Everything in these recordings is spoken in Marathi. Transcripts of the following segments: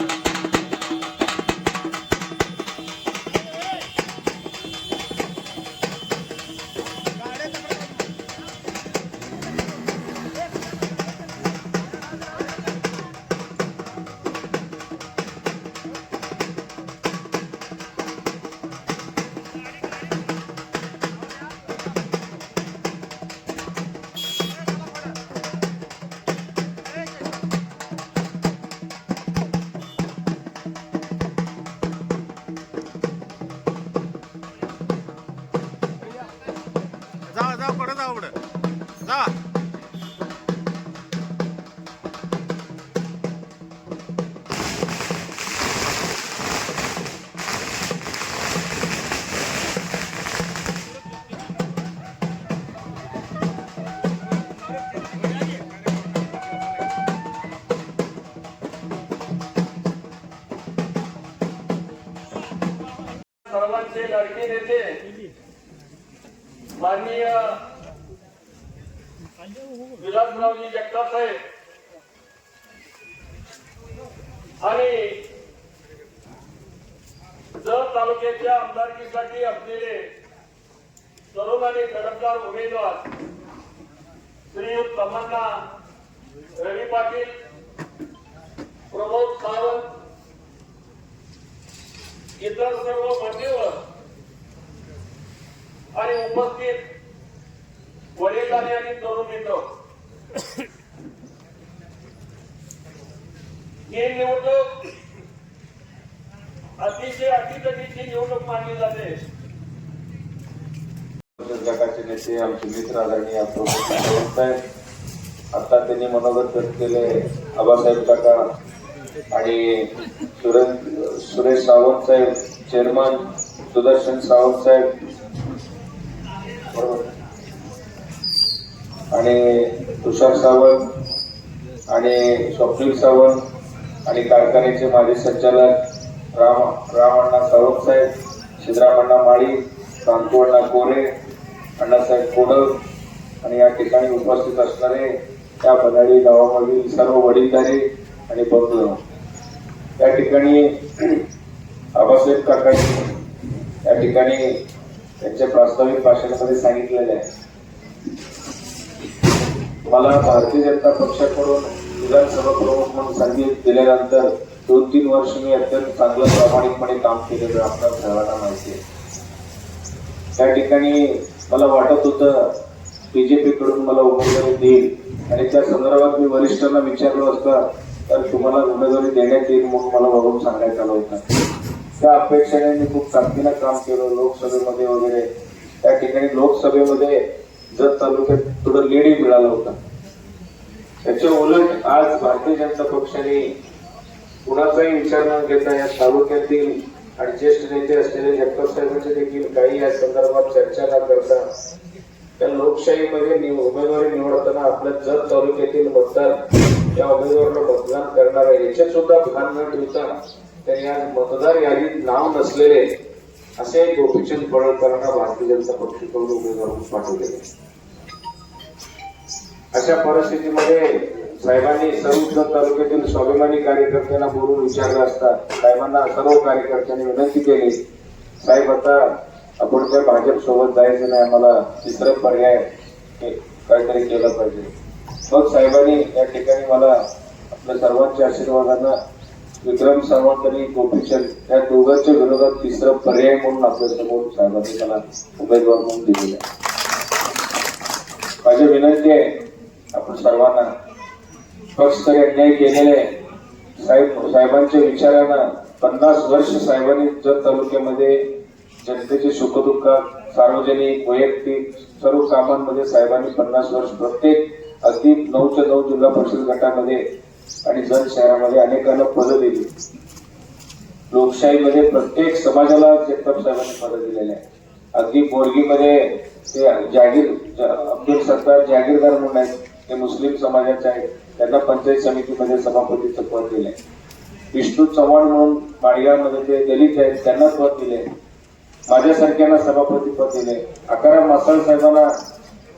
जा आमचे लाडके नेते माननीय विलासरावजी जगताप साहेब आणि जत तालुक्याच्या आमदारकीसाठी असलेले तरुण आणि तडफदार उमेदवार श्रीयुत तमन्ना रवी पाटील प्रमोद सावंत इतर सर्व मान्यवर आणि उपस्थित वडीलधारी आणि तरुण मित्र. ही निवडणूक अतिशय अटीतटीची निवडणूक मानली जाते. जगाचे नेते आमचे मित्र आदरणीय साहेब आता त्यांनी मनोगत व्यक्त केले. आबासाहेब काका आणि सुरेश सावंत साहेब चेअरमन सुदर्शन सावंत साहेब बरोबर. आणि तुषार सावंत आणि स्वप्नील सावंत आणि कारखान्याचे माजी संचालक राम रामअण्णा सावंत साहेब सिद्धरामण्णा माळी कांतूअण्णा कोरे अण्णासाहेब कोडक आणि या ठिकाणी उपस्थित असणारे त्या बनाडी गावामधील सर्व वडीलधारे आणि बंधू. या ठिकाणी आबासाहेब काकाजी या ठिकाणी त्यांच्या प्रास्ताविक भाषणामध्ये सांगितलेले आहे. मला भारतीय जनता पक्षाकडून विधानसभा प्रमुख म्हणून संधी दिल्यानंतर दोन तीन वर्ष मी अत्यंत चांगलं प्रामाणिकपणे काम केलेलं आपल्या सर्वांना माहिती आहे. त्या ठिकाणी मला वाटत होतं बीजेपी कडून मला उमेदवारी देईल. आणि त्या संदर्भात मी वरिष्ठांना विचारलो असता तर तुम्हाला उमेदवारी देण्यात येईल म्हणून मला वरून सांगायचं आलं होतं. त्या अपेक्षेने मी खूप ताकदीनं काम केलं लोकसभेमध्ये वगैरे. त्या ठिकाणी लोकसभेमध्ये जत तालुक्यात थोडं लेडी मिळालं होतं. त्याच्या उलट आज भारतीय जनता पक्षाने कुणाचाही विचार न घेता या तालुक्यातील आणि ज्येष्ठ नेते असलेले जगताप साहेबांचे देखील काही या संदर्भात चर्चा न करता त्या लोकशाहीमध्ये उमेदवारी निवडताना आपल्या जत तालुक्यातील मतदार या उमेदवाराला मतदान करणार आहे. याच्यात सुद्धा भान न ठेवता त्यांनी आज मतदार यादीत नाव नसलेले असे गोपीचंद पडळकरांना भारतीय जनता पक्षाकडून उमेदवार म्हणून पाठवलेले. अशा परिस्थितीमध्ये साहेबांनी सर्व तालुक्यातील स्वाभिमानी कार्यकर्त्यांना बोलून विचारलं असता साहेबांना सर्व कार्यकर्त्यांनी विनंती केली साहेब आता आपण काय भाजप सोबत जायचं नाही आम्हाला तिसरं पर्याय हे काहीतरी केलं पाहिजे. मग साहेबांनी या ठिकाणी मला आपल्या सर्वांच्या आशीर्वादानं विक्रम सावंत आणि गोपीचंद या दोघांच्या विरोधात तिसरा पर्याय म्हणून आपल्यासमोर साहेबांनी मला उमेदवार म्हणून दिलेला आहे माझी विनंती आहे आपण सर्वांना पक्ष तरी अन्याय केलेले आहे. साहेब साहेबांच्या विचारानं पन्नास वर्ष साहेबांनी जत तालुक्यामध्ये जनतेचे सुखदुःख सार्वजनिक वैयक्तिक सर्व कामांमध्ये साहेबांनी पन्नास वर्ष प्रत्येक अगदी नऊच्या नऊ जिल्हा परिषद गटामध्ये आणि जत शहरामध्ये अनेकांना पदं दिली लोकशाहीमध्ये प्रत्येक समाजाला जगताप साहेबांनी पदं दिलेले आहे अगदी बोरगीमध्ये ते जागीर अब्दुल सत्तार जागीरदार म्हणून आहेत ते मुस्लिम समाजाचे आहेत त्यांना पंचायत समितीमध्ये सभापतीचं पद दिलंय. विष्णू चव्हाण म्हणून माडगावमध्ये ते दलित आहेत त्यांना पद दिले माझ्यासारख्यांना सभापती पद दिले अकरा मासाळ साहेबांना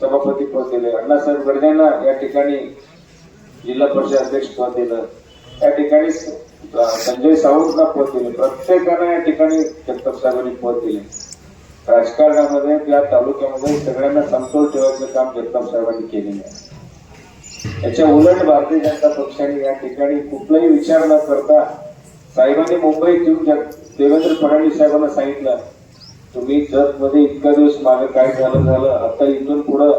सभापती पद दिले अण्णासाहेब गडद्यांना या ठिकाणी जिल्हा परिषद अध्यक्ष पद दिलं. त्या ठिकाणी संजय सावंतला पद दिले. प्रत्येकाने या ठिकाणी जगताप साहेबांनी पद दिले. राजकारणामध्ये त्या तालुक्यामध्ये सगळ्यांना समतोल ठेवायचं काम जगताप साहेबांनी केलेलं आहे. याच्या उलट भारतीय जनता पक्षाने या ठिकाणी कुठलाही विचार न करता साहेबांनी मुंबईत येऊन देवेंद्र फडणवीस साहेबांना सांगितलं तुम्ही जतमध्ये इतका दिवस मागे काय झालं झालं आता इथून पुढं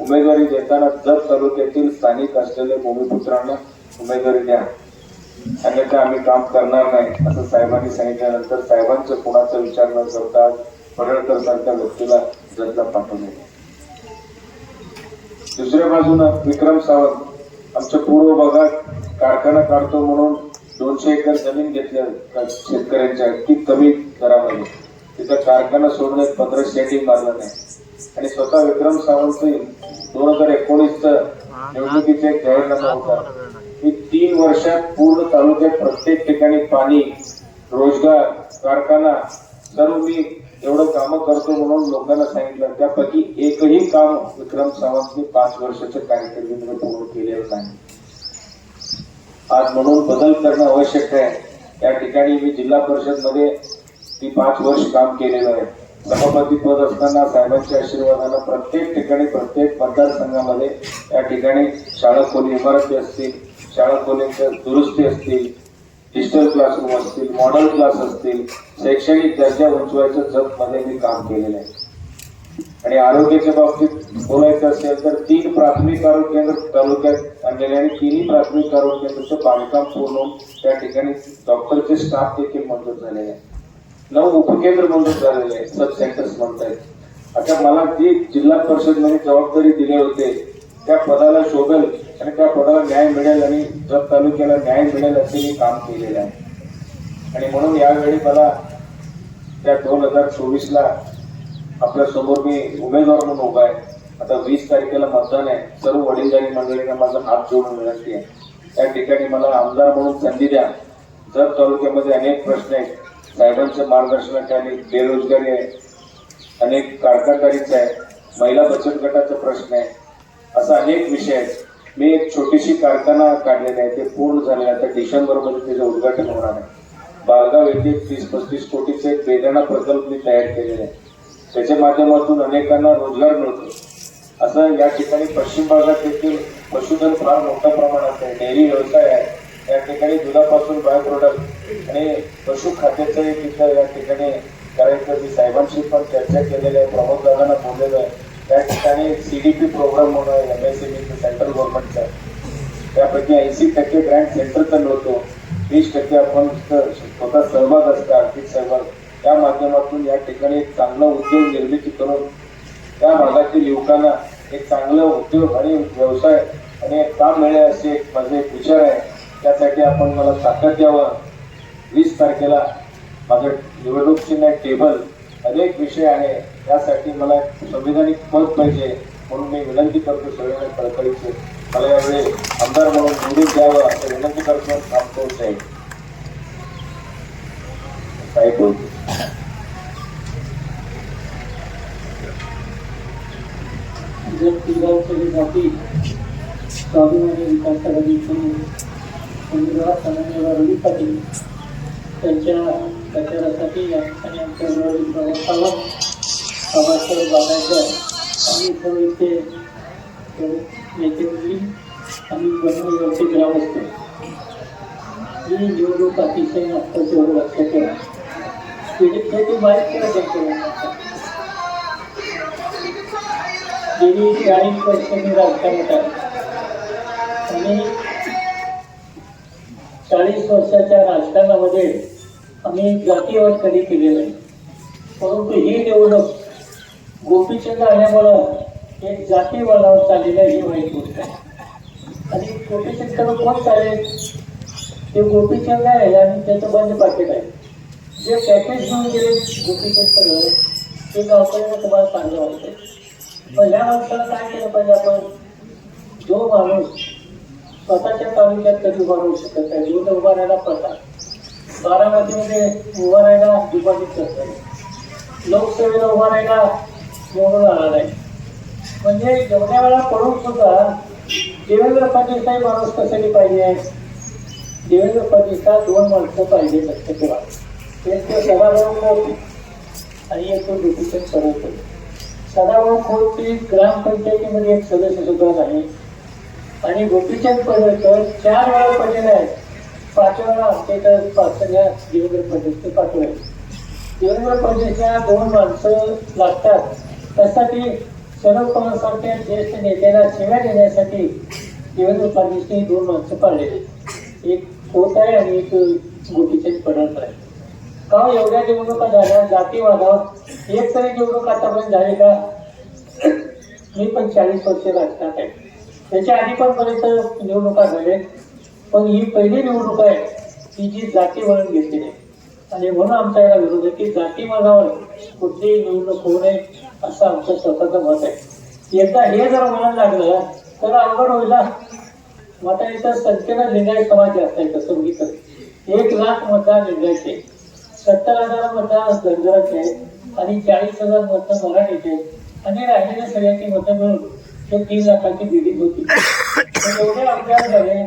उमेदवारी देताना जत तालुक्यातील स्थानिक असलेल्या भूमिपुत्रांना उमेदवारी द्या. अन्यथा आम्ही काम करणार नाही असं साहेबांनी सांगितल्यानंतर साहेबांचा कोणाचा विचार न करता पडळकर सारख्या व्यक्तीला जतला पाठवले दुसऱ्या बाजूनं विक्रम सावंत आमच्या पूर्व भागात कारखाना काढतो म्हणून दोनशे एकर जमीन घेतल्या शेतकऱ्यांच्या अगदी कमी दरामध्ये. तिथं कारखाना सोडण्यात पंधरा शेटी मारलं नाही. आणि स्वतः विक्रम सावंत दोन हजार एकोणीसच निवडणुकीचे जाहीरनामा होता की तीन वर्षात पूर्ण तालुक्यात प्रत्येक ठिकाणी पाणी रोजगार कारखाना सर्व मी एवढं कामं करतो म्हणून लोकांना सांगितलं. त्यापैकी एकही काम विक्रम सावंतने पाच वर्षाच्या कारकिर्दीमध्ये पूर्ण केलेलं नाही. आज म्हणून बदल करणं आवश्यक आहे. या ठिकाणी मी जिल्हा परिषदमध्ये ती पाच वर्ष काम केलेलं आहे. सभापती पद असताना साहेबांच्या आशीर्वादानं प्रत्येक ठिकाणी प्रत्येक मतदारसंघामध्ये या ठिकाणी शाळा खोली इमारती असतील शाळा खोलींच्या दुरुस्ती असतील डिजिटल क्लासरूम असतील मॉडेल क्लास असतील शैक्षणिक दर्जा उंचवायच्या जगमध्ये मी काम केलेलं आहे. आणि आरोग्याच्या बाबतीत बोलायचं असेल तर तीन प्राथमिक आरोग्य केंद्र तालुक्यात आणलेले आणि तिन्ही प्राथमिक आरोग्य केंद्राचं बांधकाम पूर्ण त्या ठिकाणी डॉक्टरचे स्टाफ देखील मंजूर झालेले आहे नऊ उपकेंद्र मंजूर झालेले आहेत. सब सेंटर्स म्हणतायत. आता मला जी जिल्हा परिषदमध्ये जबाबदारी दिले होते त्या पदाला शोभेल आणि त्या पदाला न्याय मिळेल आणि जत तालुक्याला न्याय मिळेल असे मी काम केलेलं आहे. आणि म्हणून यावेळी मला त्या दोन हजार चोवीसला आपल्यासमोर मी उमेदवार म्हणून उभा आहे. आता वीस तारखेला मतदान आहे. सर्व वडीलधारी मंडळींना माझा हात जोडून विनंती आहे. त्या ठिकाणी मला आमदार म्हणून संधी द्या. जत तालुक्यामध्ये अनेक प्रश्न आहेत. साहेबांच्या मार्गदर्शनाखाली बेरोजगारी आहे. अनेक कारखानदारीचा आहे. महिला बचत गटाचा प्रश्न आहे. असा अनेक विषय आहेत मी एक छोटीशी कारखाना काढलेली आहे. ते पूर्ण झाले आता डिसेंबरमध्ये त्याचं उद्घाटन होणार आहे. बालगाव येथे तीस पस्तीस कोटीचे एक बेदाणा प्रकल्प मी तयार केलेला आहे. त्याच्या माध्यमातून अनेकांना रोजगार मिळतो. असं या ठिकाणी पश्चिम भागात देखील पशुधन फार मोठ्या प्रमाणात आहे. डेअरी व्यवसाय आहे. या ठिकाणी दुधापासून बाय प्रोडक्ट आणि पशु एक इथं या ठिकाणी करायचं. मी साहेबांशी पण चर्चा केलेली आहे प्रमोद दादांना बोललेलो आहे. त्या ठिकाणी सी डी पी प्रोग्राम म्हणून आहे एम एस सेंट्रल गव्हर्नमेंटचा त्यापैकी ऐंशी टक्के ग्रँड सेंटरचा मिळतो वीस टक्के आपण स्वतः सहभाग असतं आर्थिक सहभाग. त्या माध्यमातून या ठिकाणी एक चांगला उद्योग निर्मिती करून त्या भागातील युवकांना एक चांगलं उद्योग आणि व्यवसाय आणि एक काम मिळेल असे माझे एक विचार आहे. त्यासाठी आपण मला ताकद द्यावं. वीस तारखेला माझं निवडणूक चिन्ह टेबल अनेक विषय आहे. त्यासाठी मला संविधानिक पद पाहिजे म्हणून मी विनंती करतो सगळ्यांना कळकळीचे. मला यावेळी आमदार म्हणून निवडून द्यावं असं विनंती करतो थांबतो साहेब. साहेब बोलतो जर पिंगावकडे जाती स्वाभिमानी विकास आघाडीकडून उमेदवार समन्वयवर रवी पाटील त्यांच्या प्रचारासाठी या ठिकाणी आमच्या विरोधी प्रवासाला बाबासाहेब बाबाच्या आणि सर्व इथे नेते मंडळी आणि बनवण्याचे ग्रामस्थ. ही निवडणूक अतिशय महत्वाची होऊ लक्षात ठेवा. पीडित ती बाहेर केलं त्यांच्या गेली चाळीस वर्ष मी राजकारणात आहे आणि चाळीस वर्षाच्या राजकारणामध्ये आम्ही जातीवाद कधी केलेलं नाही. परंतु ही निवडणूक गोपीचंद आल्यामुळं एक जातीवादावर चाललेलं ही वाईट गोष्ट आहे. आणि गोपीचंद कोण चालेल? ते गोपीचंद आहे आणि त्याचं बंद पाकिट आहे. जे पॅकेज घेऊन गेले गोपीचंद ते गावकऱ्यांना तुम्हाला चांगलं वाटतं पण ह्या माणसाला काय केलं पाहिजे आपण? जो माणूस स्वतःच्या तालुक्यात कधी उभा राहू शकत नाही. दूध उभा राहायला पडतात बारामतीमध्ये उभा राहायला डिपॉझिट नाही. लोकसेवेला उभा राहायला निवडून आला नाही. म्हणजे एवढ्या वेळा पडून सुद्धा देवेंद्र पाटील काही माणूस कसाही पाहिजे? देवेंद्र फडणवीसला दोन माणसं पाहिजे लक्ष ठेवा. एक तो सदाभाऊ खोत आणि एक तो गोपीचंद पडवतो सदाभाऊ खोत. ती ग्रामपंचायतीमध्ये एक सदस्य सुद्धा नाही आणि गोपीचंद पडवळकर चार वेळा पडलेले आहेत पाचव्या वेळा आमच्या इथं पाचव्या देवेंद्र फडणवीसचे पाठवले देवेंद्र फडणवीसला दोन माणसं लागतात. त्यासाठी शरद पवार सारख्या ज्येष्ठ नेत्याला सेवा देण्यासाठी देवेंद्र फडणवीसने दोन माणसं पाळलेली एक होत आहे आणि एक गोपीचंद पडळकर आहे. का एवढ्या निवडणुका झाल्या? जातीवादावर एक तरी निवडणूक आतापर्यंत झाली का? मी पण चाळीस वर्ष राजकारणात आहे. त्याच्या आधी पण बरेच निवडणुका झाल्या पण ही पहिली निवडणूक आहे की जी जातीवरून घेतली आहे आणि म्हणून आमचा याला विरोध आहे की जाती मनावर कुठलीही निवडणूक होऊ नये असं आमचं स्वतःचं मत आहे. एकदा हे जर म्हणायला लागलं तर अवघड होईल ना. मग आता इथं संख्येनं लिंगायत समाज जास्त आहे तसं बघितलं एक लाख मतदार लिंगायचे सत्तर हजार मतदार धनगराचे आहेत आणि चाळीस हजार मतं मराठीचे आहेत. आणि राहिलेल्या सगळ्यांची मतं मिळून तीस तीन लाखाची बिल्डिंग होती. तर एवढे अपघात झाले.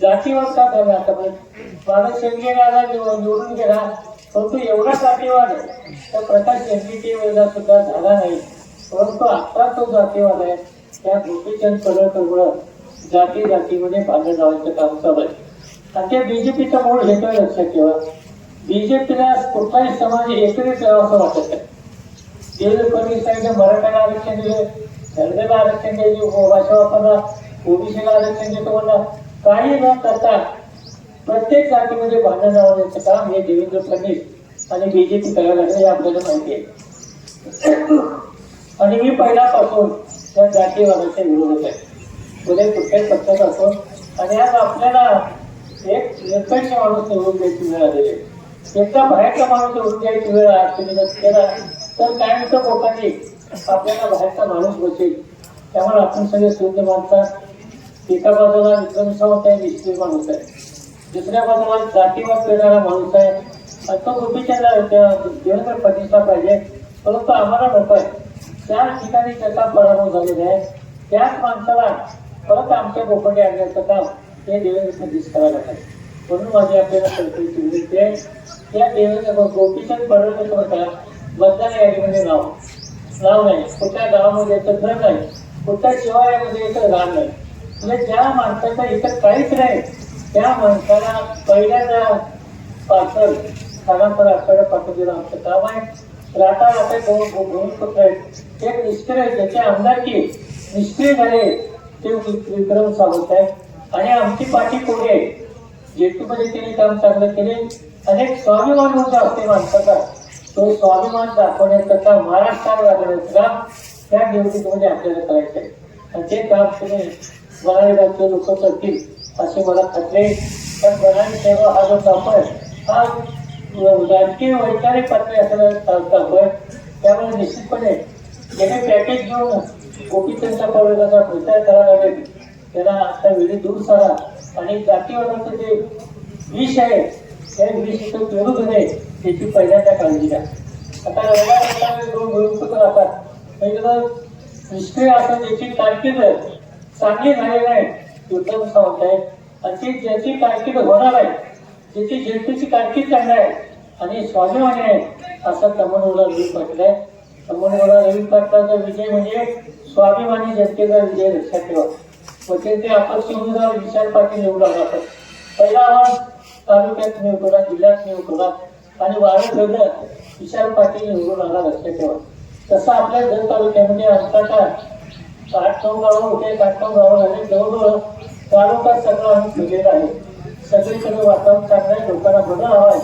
जातीवाद का झाला आतापर्यंत माझा शेंगेगाला निवडून गेला परंतु एवढा जातीवाद तर प्रकाश शेंगेचे वेळेला सुद्धा झाला नाही. परंतु आता तो जातीवाद आहे. त्या गोपीचंद पडळकरमुळं जाती जातीमध्ये भांडण लावायचं काम चालू आहे. आणि ते बीजेपीचा मूळ हे आहे लक्षात ठेवा. बीजेपीला कुठलाही समाज एकत्रित राहावं असं वाटत आहे जे फडणवीस सांगितलं मराठ्याला आरक्षण दिले धनगरला आरक्षण दिले भाषा वापरणार ओबीसीला आरक्षण देतो म्हणणार काही न करता प्रत्येक जातीमध्ये भांडण लावण्याचं काम हे देवेंद्र फडणवीस आणि बीजेपी करायला लागले हे आपल्याला माहिती आहे. आणि मी पहिल्यापासून त्या जातीवादाच्या विरोधात आहे. म्हणजे पुढे कुठल्याच पक्षात असो आणि आज आपल्याला एक निरपेक्ष माणूस निवडून द्यायची वेळ आलेली आहे. एकदा बाहेरचा माणूस निवडून द्यायची वेळ आज तुम्ही जर केला तर कायमचं लोकांनी आपल्याला बाहेरचा माणूस बसेल. त्यामुळे आपण सगळे शुद्ध मानतात. एका बाजूला विक्रमसा होत आहे निश्चित माणूस आहे. दुसऱ्या बाजूला जातीवर फिरणारा माणूस आहे. आणि तो गोपीचंद्र त्या देवेंद्र पाहिजे. परंतु आम्हाला नको आहे. त्या ठिकाणी त्याचा पराभव झालेला आहे. त्याच माणसाला परत आमच्या गोपटी आणण्याचं काम हे देवेंद्र फडणवीस करायला पाहिजे. म्हणून माझी आपल्याला कल्पनेची विनंती आहे त्या देवेंद्र गोपीचंद पडळकर मतदान यादीमध्ये नाव. नाव नाही. कुठल्या गावामध्ये येतं घर नाही. कुठल्या शिवायामध्ये याचं रान नाही. म्हणजे ज्या माणसाचं इथं काहीच नाही त्या माणसाला पहिल्यांदा पार्सल स्थानापर आठवड्या पाठवून देणं आमचं काम आहे. राहता राहता दोन दोन पुत्र आहेत. एक निष्क्रिय आहे, ज्याचे आमदारकी निष्क्रिय झाले ते विक्रम सावंत आहे आणि आमची पाठी कोणी आहे? जेटूमध्ये तिने काम चांगलं केले. अनेक स्वाभिमान होता असते माणसाचा. तो स्वाभिमान दाखवण्याचं महाराष्ट्रावर लागण्याचा त्या निवडणुकीमध्ये म्हणजे आपल्याला करायचं आहे आणि ते काम तुम्ही बनावी राज्य लोक करतील असे मला खात्री पण सेवा हा जो काम हा राजकीय वैचारिक पातळी असलेला काम आहे त्यामुळे निश्चितपणे ज्याने पॅकेज घेऊन गोपीचंदच्या पर्वताचा प्रचार करायला लागेल. त्याला आता वेळी दूर सारा. आणि जातीवादाचं जे विष आहे त्या विष इथं पेरू नये त्याची पहिल्यांदा काळजी घ्या आता रविवार दोन भूमिपुत्र राहतात. पहिलं निष्क्रिय असं त्याची कारकीर्द चांगली झाली नाही उत्तम सावंत आहे. आणि ती ज्याची कारकीर्द होणार आहे ज्याची जनतेची कारकीर्द चांगली आहे आणि स्वाभिमानी आहे असं तमनोला रवी पाटील आहे. तमनोला रवी पाटलाचा विजय म्हणजे स्वाभिमानी जनतेचा विजय लक्षात ठेवा. मग ते ते अपक्ष उमेदवार विशाल पाटील निवडून राहतात पहिला हा तालुक्यात निवडला जिल्ह्यात निवडला आणि वाळू ठेवलं विशाल पाटील निवडून आला लक्षात ठेवा. तसं आपल्या जर तालुक्यामध्ये आजकाल आठ नऊ गावं होते आठ नऊ गावं झाले जवळजवळ तालुका सगळं आम्ही ठेवलेला आहे. सगळीकडे वातावरण चांगलं आहे लोकांना बदल हवा आहे.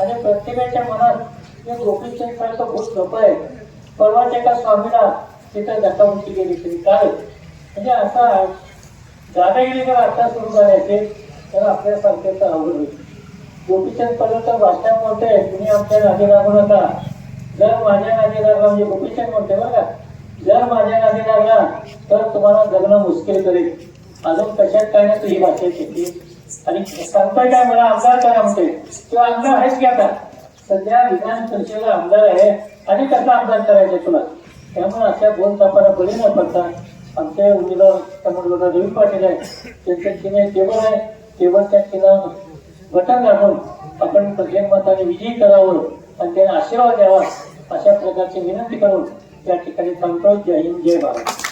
आणि प्रत्येकाच्या मनात हे गोपीचंद सारखं खूप सोपं आहे. परवाच एका स्वामीला तिथं धक्कामुक्की गेली तरी काय? म्हणजे असा दादागिरी जर आता सुरू झाल्याचे तर आपल्यासारख्याचं अवघड होईल गोपीचंद पर्यंत भाषण म्हणते तुम्ही आमच्या नादी लागू नका जर माझ्या नादी लागला म्हणजे गोपीचंद म्हणते बघा जर माझ्या नादी लागला तर तुम्हाला जगणं मुश्किल करेल. अजून कशात काय नाही तुझी भाषा शिकली. आणि सांगतोय काय मला? आमदार करा म्हणते किंवा आमदार आहेच की आता? सध्या विधान परिषदेला आमदार आहे आणि कसा आमदार करायचे तुला? त्यामुळे अशा बोल तापाला बळी न पडता आमचे उमेदवार समोर रवी पाटील आहे त्यांच्या तिने टेबल आहे. टेबलच्या तिनं बटन दाबून आपण प्रचंड मताने विजयी करावं आणि त्यांना आशीर्वाद द्यावा अशा प्रकारची विनंती करून या ठिकाणी थांबतो जय हिंद जय भारत.